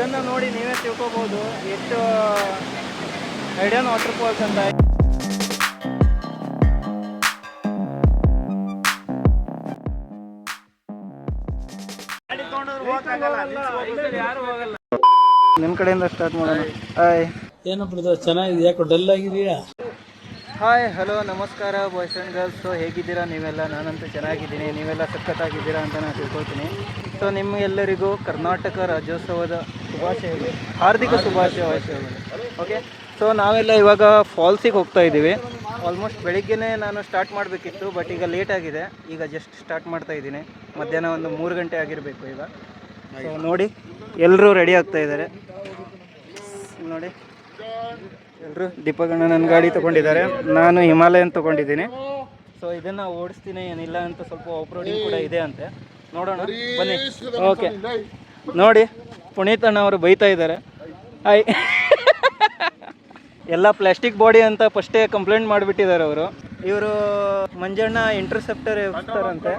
ಇದನ್ನು ನೋಡಿ ನೀವೇ ತಿಳ್ಕೊಬೋದು. ಎಷ್ಟು ಐಡಿಯನ್ ವಾಟರ್ ಫಾಲ್ಸ್ ಅಂತ ನಿಮ್ಮ ಕಡೆಯಿಂದ ಸ್ಟಾರ್ಟ್ ಮಾಡೋಣ. ಹಾಯ್ ಏನು ಬ್ರದರ್ ಚೆನ್ನಾಗಿದೆ ಯಾಕೋ ಡಲ್ ಆಗಿದೆಯಾ? ಹಾಯ್ ಹಲೋ ನಮಸ್ಕಾರ ಬಾಯ್ಸ್ ಆ್ಯಂಡ್ ಗರ್ಲ್ಸ್ ಸೊ ಹೇಗಿದ್ದೀರಾ ನೀವೆಲ್ಲ? ನಾನಂತೂ ಚೆನ್ನಾಗಿದ್ದೀನಿ. ನೀವೆಲ್ಲ ಸಖತ್ತಾಗಿದ್ದೀರಾ ಅಂತ ನಾನು ತಿಳ್ಕೊಳ್ತೀನಿ. ಸೊ ನಿಮ್ಮೆಲ್ಲರಿಗೂ ಕರ್ನಾಟಕ ರಾಜ್ಯೋತ್ಸವದ ಹಾರ್ದಿಕ ಶುಭಾಶಯಗಳು. ಓಕೆ ಸೊ ನಾವೆಲ್ಲ ಇವಾಗ ಫಾಲ್ಸಿಗೆ ಹೋಗ್ತಾ ಇದ್ದೀವಿ. ಆಲ್ಮೋಸ್ಟ್ ಬೆಳಿಗ್ಗೆನೇ ನಾನು ಸ್ಟಾರ್ಟ್ ಮಾಡಬೇಕಿತ್ತು ಬಟ್ ಈಗ ಲೇಟ್ ಆಗಿದೆ. ಈಗ ಜಸ್ಟ್ ಸ್ಟಾರ್ಟ್ ಮಾಡ್ತಾ ಇದ್ದೀನಿ. ಮಧ್ಯಾಹ್ನ ಒಂದು ಮೂರು ಗಂಟೆ ಆಗಿರಬೇಕು ಈಗ. ಸೊ ನೋಡಿ ಎಲ್ಲರೂ ರೆಡಿ ಆಗ್ತಾ ಇದ್ದಾರೆ. ನೋಡಿ ಎಲ್ಲರೂ ದೀಪಗಣ್ಣ ನನ್ನ ಗಾಡಿ ತೊಗೊಂಡಿದ್ದಾರೆ. ನಾನು ಹಿಮಾಲಯನ್ ತೊಗೊಂಡಿದ್ದೀನಿ. ಸೊ ಇದನ್ನು ಓಡಿಸ್ತೀನಿ, ಏನಿಲ್ಲ ಅಂತ ಸ್ವಲ್ಪ ಆಫ್ ಕೂಡ ಇದೆ ಅಂತೆ. ನೋಡೋಣ. ಬನ್ನಿ. ಓಕೆ ನೋಡಿ ಪುನೀತ್ ಅಣ್ಣ ಅವರು ಬೈತಾ ಇದ್ದಾರೆ. ಐ ಎಲ್ಲ ಪ್ಲಾಸ್ಟಿಕ್ ಬಾಡಿ ಅಂತ ಫಸ್ಟೇ ಕಂಪ್ಲೇಂಟ್ ಮಾಡಿಬಿಟ್ಟಿದ್ದಾರೆ ಅವರು. ಇವರು ಮಂಜಣ್ಣ ಇಂಟರ್ಸೆಪ್ಟರ್ ಇರ್ತಾರಂತೆ.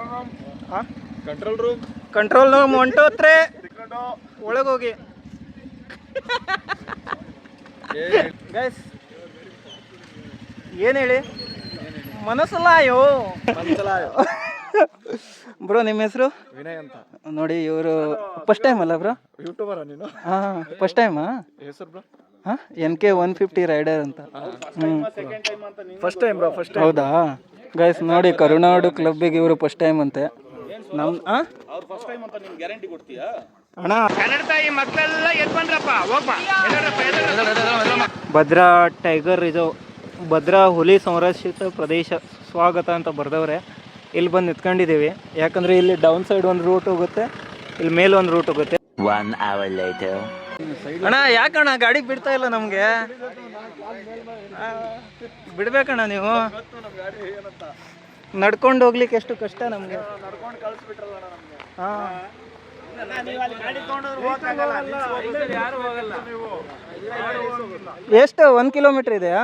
ಕಂಟ್ರೋಲ್ ರೂಮ್ ಕಂಟ್ರೋಲ್ ರೂಮ್ ಹೊಂಟೋತ್ರೆ ಒಳಗೋಗಿ. ಗೈಸ್ ಏನು ಹೇಳಿ? ಮನಸ್ಸಲಾಯೋ ಬ್ರೋ ನಿಮ್ಮ ಹೆಸರು? ವಿನಯ್ ಅಂತ. ನೋಡಿ ಇವರು ಫಸ್ಟ್ ಟೈಮ್ ಅಲ್ಲ ಬ್ರೋ? ಯೂಟ್ಯೂಬರ ನೀನು? ಹಾಂ ಫಸ್ಟ್ ಟೈಮಾ ಹೆಸರು ಬ್ರೋ? ಹಾಂ N K one fifty rider ಅಂತ. ಹ್ಞೂ ಫಸ್ಟ್ ಟೈಮ್ ಬ್ರೋ ಫಸ್ಟ್ ಹೌದಾ? ಗೈಸ್ ನೋಡಿ ಕರುನಾಡು ಕ್ಲಬ್ಬಿಗೆ ಇವರು ಫಸ್ಟ್ ಟೈಮ್ ಅಂತೆ. ನಮ್ ಹಾಂ ಅವ್ರು ಫಸ್ಟ್ ಟೈಮ್ ಅಂತ ನಿಮ್ಗೆ ಗ್ಯಾರಂಟಿ ಕೊಡ್ತೀಯಾ? ಅಣ್ಣ. ಭದ್ರಾ ಟೈಗರ್ ಇದು. ಭದ್ರಾ ಹುಲಿ ಸಂರಕ್ಷಿತ ಪ್ರದೇಶ. ಸ್ವಾಗತ ಅಂತ ಬರ್ದವ್ರೆ. ಇಲ್ಲಿ ಬಂದು ನಿಂತ್ಕೊಂಡಿದ್ದೀವಿ. ಯಾಕಂದ್ರೆ ಇಲ್ಲಿ ಡೌನ್ ಸೈಡ್ ಒಂದು ರೂಟ್ ಹೋಗುತ್ತೆ ಇಲ್ಲಿ ಮೇಲೆ ಒಂದು ರೂಟ್ ಹೋಗುತ್ತೆ. ಅಣ್ಣ ಯಾಕಣ್ಣ ಗಾಡಿ ಬಿಡ್ತಾ ಇಲ್ಲ ನಮಗೆ? ಬಿಡ್ಬೇಕಣ್ಣ ನೀವು? ನಡ್ಕೊಂಡು ಹೋಗ್ಲಿಕ್ಕೆ ಎಷ್ಟು ಕಷ್ಟ ನಮಗೆ. ಹಾಂ. ಎಷ್ಟು? ಒಂದು ಕಿಲೋಮೀಟ್ರ್ ಇದೆಯಾ?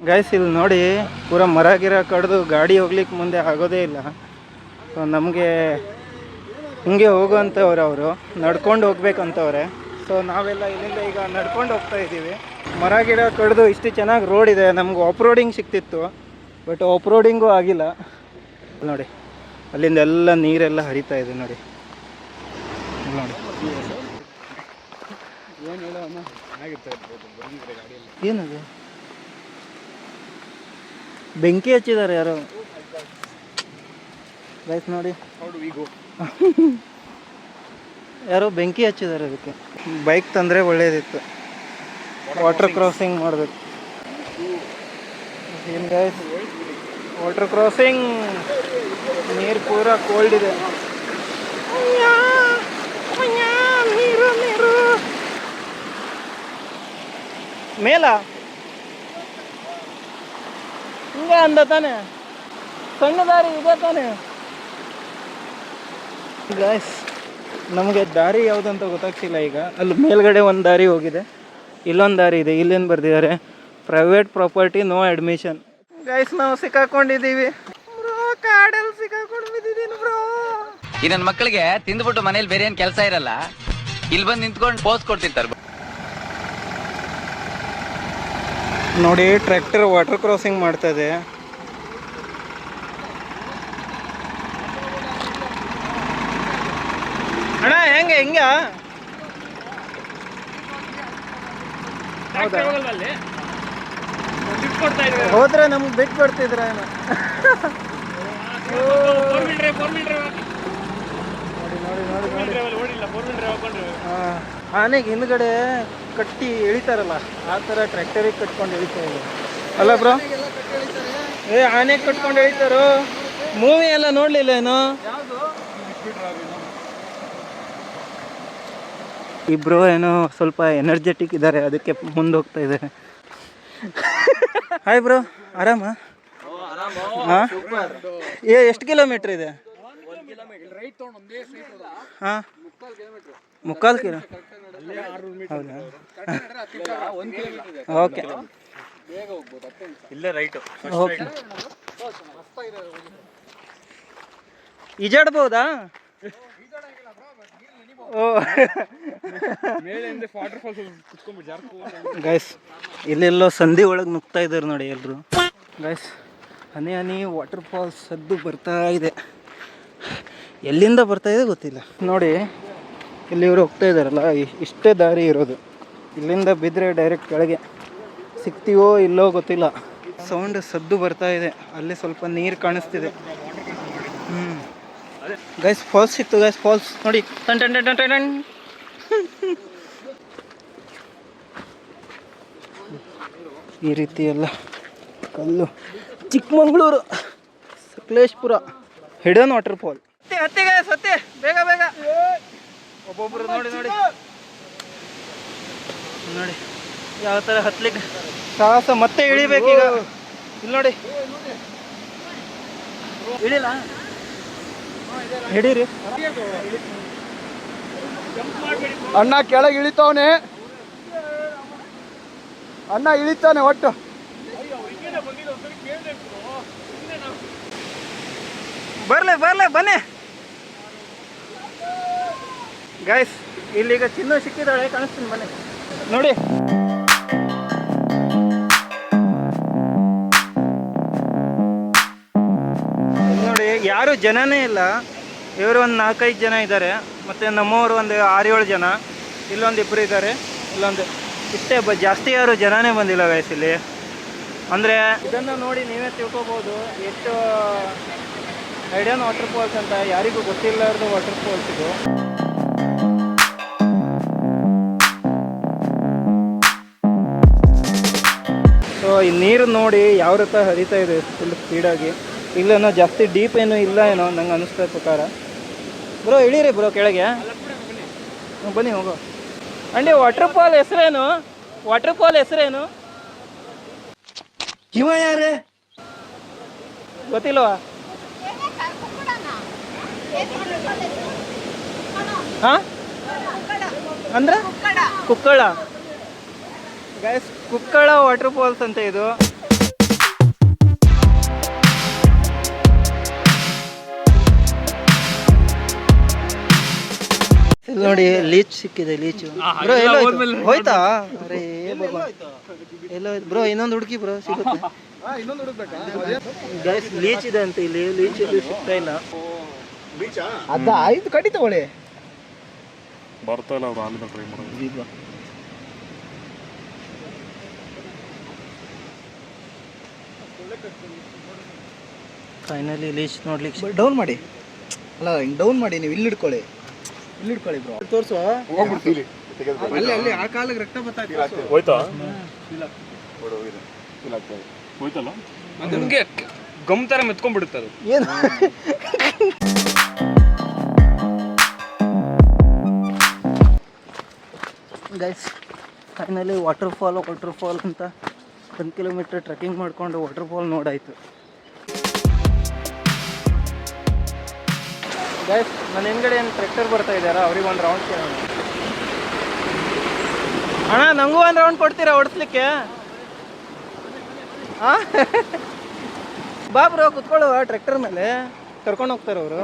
ಗೈಸ್ ಇಲ್ಲಿ ನೋಡಿ ಪೂರ ಮರ ಗಿರ ಕಡ್ದು ಗಾಡಿ ಹೋಗ್ಲಿಕ್ಕೆ ಮುಂದೆ ಆಗೋದೇ ಇಲ್ಲ. ಸೊ ನಮಗೆ ಹಿಂಗೆ ಹೋಗುವಂಥವ್ರು ಅವರು ನಡ್ಕೊಂಡು ಹೋಗ್ಬೇಕಂತವ್ರೆ ಸೊ ನಾವೆಲ್ಲ ಇಲ್ಲಿಂದ ಈಗ ನಡ್ಕೊಂಡು ಹೋಗ್ತಾ ಇದ್ದೀವಿ. ಮರ ಗಿಡ ಕಡ್ದು ಇಷ್ಟು ಚೆನ್ನಾಗಿ ರೋಡ್ ಇದೆ ನಮ್ಗೆ ಆಫ್ ರೋಡಿಂಗ್ ಸಿಕ್ತಿತ್ತು ಬಟ್ ಆಫ್ ರೋಡಿಂಗು ಆಗಿಲ್ಲ. ನೋಡಿ ಅಲ್ಲಿಂದ ಎಲ್ಲ ನೀರೆಲ್ಲ ಹರಿತಾ ಇದೆ ನೋಡಿ. ನೋಡಿ. ಏನದು? ಬೆಂಕಿ ಹಚ್ಚಿದ್ದಾರೆ ಯಾರೋ. ಗೈಸ್ ನೋಡಿ. ಯಾರೋ ಬೆಂಕಿ ಹಚ್ಚಿದ್ದಾರೆ ಅದಕ್ಕೆ. ಬೈಕ್ ತಂದರೆ ಒಳ್ಳೇದಿತ್ತು. ವಾಟರ್ ಕ್ರಾಸಿಂಗ್ ಮಾಡಬೇಕು. ಏನು ಗೈಸ್ ವಾಟರ್ ಕ್ರಾಸಿಂಗ್ ನೀರು ಪೂರ ಕೋಲ್ಡ್ ಇದೆ. ಮೇಲ? ಹಿಂಗೆ ಅಂದ ತಾನೆ. ಸಣ್ಣ ದಾರಿ ಇದೆ ತಾನೆ. ಗಾಯ್ಸ್ ನಮಗೆ ದಾರಿ ಯಾವುದಂತ ಗೊತ್ತಾಗ್ತಿಲ್ಲ ಈಗ. ಅಲ್ಲಿ ಮೇಲ್ಗಡೆ ಒಂದು ದಾರಿ ಹೋಗಿದೆ. ಇಲ್ಲೊಂದು ದಾರಿ ಇದೆ. ಇಲ್ಲೇನು ಬರ್ದಿದ್ದಾರೆ? Private property no admission guys ನಾವು ಸಿಕ್ಕಾಕೊಂಡಿದ್ದೀವಿ. ಬ್ರೋ ಕಾಡಲ್ಲಿ ಸಿಕ್ಕಾಕೊಂಡು ಬಿದ್ದಿದ್ದೀನಿ ಬ್ರೋ ಈ ನನ್ನ ಮಕ್ಕಳಿಗೆ ತಿಂದ್ಬಿಟ್ಟು ಮನೇಲಿ ಬೇರೆ ಏನು ಕೆಲಸ ಇರಲ್ಲ? ಇಲ್ಲಿ ಬಂದು ನಿಂತ್ಕೊಂಡು ಪೋಸ್ ಕೊಡ್ತಿರ್ತಾರೆ ನೋಡಿ ಟ್ರ್ಯಾಕ್ಟರ್ ವಾಟರ್ ಕ್ರಾಸಿಂಗ್ ಮಾಡ್ತಾ ಇದೆ ಅಣ್ಣ ಹೆಂಗೆ ಹಿಂಗ? ಹೋದ್ರೆ ನಮ್ಗೆ ಬಿಟ್ಟು ಬಿಡ್ತಿದ್ರ ಏನೋ. ಹಾ, ಆನೆಗೆ ಹಿಂದ್ಗಡೆ ಕಟ್ಟಿ ಎಳಿತಾರಲ್ಲ ಆ ಥರ ಟ್ರ್ಯಾಕ್ಟರಿಗೆ ಕಟ್ಕೊಂಡು ಎಳಿತಾ ಇದೆ ಅಲ್ಲ ಬ್ರೋ ಏ ಆನೆ ಕಟ್ಕೊಂಡು ಎಳಿತಾರೋ? ಮೂವಿ ಎಲ್ಲ ನೋಡ್ಲಿಲ್ಲ ಏನು ಇಬ್ರು ಏನೋ ಸ್ವಲ್ಪ ಎನರ್ಜೆಟಿಕ್ ಇದ್ದಾರೆ ಅದಕ್ಕೆ ಮುಂದೆ ಹೋಗ್ತಾ ಇದ್ದಾರೆ. ಹಾಯ್ ಬ್ರೋ ಆರಾಮ? ಹಾಂ? ಏ ಎಷ್ಟು ಕಿಲೋಮೀಟ್ರ್ ಇದೆ? ಹಾಂ? ಮುಕ್ಕಾಲು ಕಿಲೋ ಹೌದಾ? ಓಕೆ ಇಲ್ಲೇ ರೈಟ್ ಓಕೆ. ಈಜಾಡ್ಬೋದಾ? ಗೈಸ್ ಇಲ್ಲೆಲ್ಲೋ ಸಂಧಿ ಒಳಗೆ ನುಗ್ತಾ ಇದ್ದಾರೆ ನೋಡಿ ಎಲ್ಲರೂ ಗೈಸ್ ಹನಿ ಹನಿ ವಾಟರ್ ಫಾಲ್ಸ್ ಸದ್ದು ಬರ್ತಾ ಇದೆ. ಎಲ್ಲಿಂದ ಬರ್ತಾ ಇದೆ ಗೊತ್ತಿಲ್ಲ. ನೋಡಿ ಇಲ್ಲಿ ಇವರು ಹೋಗ್ತಾ ಇದ್ದಾರಲ್ಲ ಇಷ್ಟೇ ದಾರಿ ಇರೋದು. ಇಲ್ಲಿಂದ ಬಿದ್ದರೆ ಡೈರೆಕ್ಟ್ ಕೆಳಗೆ. ಸಿಗ್ತೀವೋ ಇಲ್ಲೋ ಗೊತ್ತಿಲ್ಲ. ಸೌಂಡ್ ಸದ್ದು ಬರ್ತಾ ಇದೆ. ಅಲ್ಲಿ ಸ್ವಲ್ಪ ನೀರು ಕಾಣಿಸ್ತಿದೆ. ಹ್ಞೂ ಗೈಸ್ ಫಾಲ್ಸ್ ಇತ್ತು ಗೈಸ್ ಫಾಲ್ಸ್ ನೋಡಿ. ಟನ್ ಟನ್ ಟನ್ ಟನ್. ಈ ರೀತಿ ಎಲ್ಲ ಕಲ್ಲು. Chikmagalur, Sakleshpur hidden water fall ಹತ್ತೆ ಹತ್ತಿ ಗೈಸ್ ಹತ್ತೆ ಬೇಗ ಬೇಗ. ಒಬ್ಬೊಬ್ರು ನೋಡಿ ನೋಡಿ. ನೋಡಿ, ಯಾವ ಥರ ಹತ್ಲಿಕ್ಕೆ ಸಾಹಸ ಮತ್ತೆ ಇಳಿಬೇಕು ಈಗ. ಇಲ್ಲಿ ನೋಡಿ. ಇಳಿಲ್ಲ. ಹಿಡೀರಿ. ಅಣ್ಣ ಕೆಳಗೆ ಇಳಿತಾವನೆ. ಅಣ್ಣ ಇಳಿತಾನೆ ಒಟ್ಟು. ಬರ್ಲೆ ಬರ್ಲೆ, ಬನ್ನಿ. ಗೈಸ್ ಇಲ್ಲಿಗ ಚಿನ್ನ ಸಿಕ್ಕಿದಾಳೆ ಕಾಣಿಸ್ತೀನಿ ಮನೆ ನೋಡಿ. ನೋಡಿ, ಯಾರು ಜನನೇ ಇಲ್ಲ. ಇವರು ಒಂದು ನಾಲ್ಕೈದು ಜನ ಇದ್ದಾರೆ. ಮತ್ತು ನಮ್ಮವರು ಒಂದು ಆರು ಏಳು ಜನ. ಇಲ್ಲೊಂದು ಇಬ್ಬರು ಇದ್ದಾರೆ. ಇಲ್ಲೊಂದು ಇಷ್ಟೇ ಬ ಜಾಸ್ತಿ ಯಾರು ಜನನೇ ಬಂದಿಲ್ಲ ಗೈಸ್ ಇಲ್ಲಿ. ಅಂದರೆ ಇದನ್ನು ನೋಡಿ ನೀವೇ ತಿಳ್ಕೊಬೋದು. ಎಷ್ಟು ಐಡಿಯನ್ ವಾಟರ್ ಫಾಲ್ಸ್ ಅಂತ ಯಾರಿಗೂ ಗೊತ್ತಿಲ್ಲದ ವಾಟರ್ ಫಾಲ್ಸ್ ಇದು. ಸೊ ಈ ನೀರು ನೋಡಿ ಯಾವ ರೀತಿ ಹರಿತಾ ಇದೆ ಫುಲ್ ಸ್ಪೀಡಾಗಿ ಇಲ್ಲೇನೋ ಜಾಸ್ತಿ ಡೀಪ್ ಏನೂ ಇಲ್ಲ ಏನೋ ನಂಗೆ ಅನಿಸ್ತಾ ಪ್ರಕಾರ ಬ್ರೋ ಇಳೀರಿ ಬ್ರೋ ಕೆಳಗೆ. ಬನ್ನಿ ಹೋಗೋ. ಅಂಡಿ ವಾಟರ್ ಫಾಲ್ ಹೆಸರೇನು? ವಾಟರ್ ಫಾಲ್ ಹೆಸರೇನು? ಇವ ಯಾರೇ? ಗೊತ್ತಿಲ್ವಾ? ಹಾ? ಅಂದ್ರೆ? Kukkala guys Kukkala water falls ಅಂತ ಇದು. ಇಲ್ಲಿ ನೋಡಿ ಲೀಚ್ ಸಿಕ್ಕಿದೆ ಲೀಚು ಬ್ರೋ ಎಲ್ಲೋ ಹೋಯ್ತಾ? ಅರೇ ಎಲ್ಲೋ ಬ್ರೋ ಇನ್ನೊಂದು ಹುಡುಕಿ ಬ್ರೋ ಸಿಗುತ್ತೆ. ಇನ್ನೊಂದು ಹುಡುಕ್ಬೇಕಾ ಗೈಸ್ ಲೀಚ್ ಇದೆ ಅಂತ ಇಲ್ಲಿ. ಲೀಚ್ ಇಲ್ಲಿ ಸಿಗ್ತಾ ಇಲ್ಲ. ಅದ ಆಯ್ತು ಕಡಿ ತಗೊಳ್ಳಿ. ಇಲ್ಲ ಅವ್ರು ಟ್ರೈ ಮಾಡೋದು ಫೈನಲಿ ಲೀಚ್ ನೋಡ್ಲಿಕ್ಕೆ ಡೌನ್ ಮಾಡಿ. ಅಲ್ಲ ಹಿಂಗ್ ಡೌನ್ ಮಾಡಿ ನೀವು ಇಲ್ಲಿ ಇಟ್ಕೊಳ್ಳಿ ಇಲ್ಲಿ ಇಟ್ಕೊಳ್ಳಿ ಬ್ರೋ ತೋರಿಸುವ ಹೋಗ್ಬಿಡ್ತೀವಿ ಅಲ್ಲಿ ಅಲ್ಲಿ ಆ ಕಾಲಿಗೆ ರಕ್ತ ಬರ್ತಾ ಇದೆ ಹೋಯ್ತಾ? ಹೋಯ್ತಲ್ಲ? ನಮ್ಗೆ ಗಮ್ ತರ ಮೆತ್ಕೊಂಡ್ಬಿಡುತ್ತೆ ಅದು. ಏನು? Guys finally water fall water fall ಅಂತ ಒಂದು ಕಿಲೋಮೀಟ್ರ್ ಟ್ರೆಕ್ಕಿಂಗ್ ಮಾಡಿಕೊಂಡು ವಾಟರ್ಫಾಲ್ ನೋಡಾಯಿತು. ಗೈಸ್ ನನ್ನ ಹಿಂದ್ಗಡೆ ಏನು ಟ್ರ್ಯಾಕ್ಟರ್ ಬರ್ತಾ ಇದ್ದಾರಾ ಅವ್ರಿಗೆ ಒಂದು ರೌಂಡ್ ಕೇಳೋಣ. ಅಣ್ಣ ನನಗೂ ಒಂದು ರೌಂಡ್ ಕೊಡ್ತೀರಾ ಓಡಿಸ್ಲಿಕ್ಕೆ? ಹಾಂ ಬಾಬ್ರು ಕುತ್ಕೊಳ್ಳುವ ಟ್ರ್ಯಾಕ್ಟರ್ ಮೇಲೆ. ಕರ್ಕೊಂಡು ಹೋಗ್ತಾರೆ ಅವರು.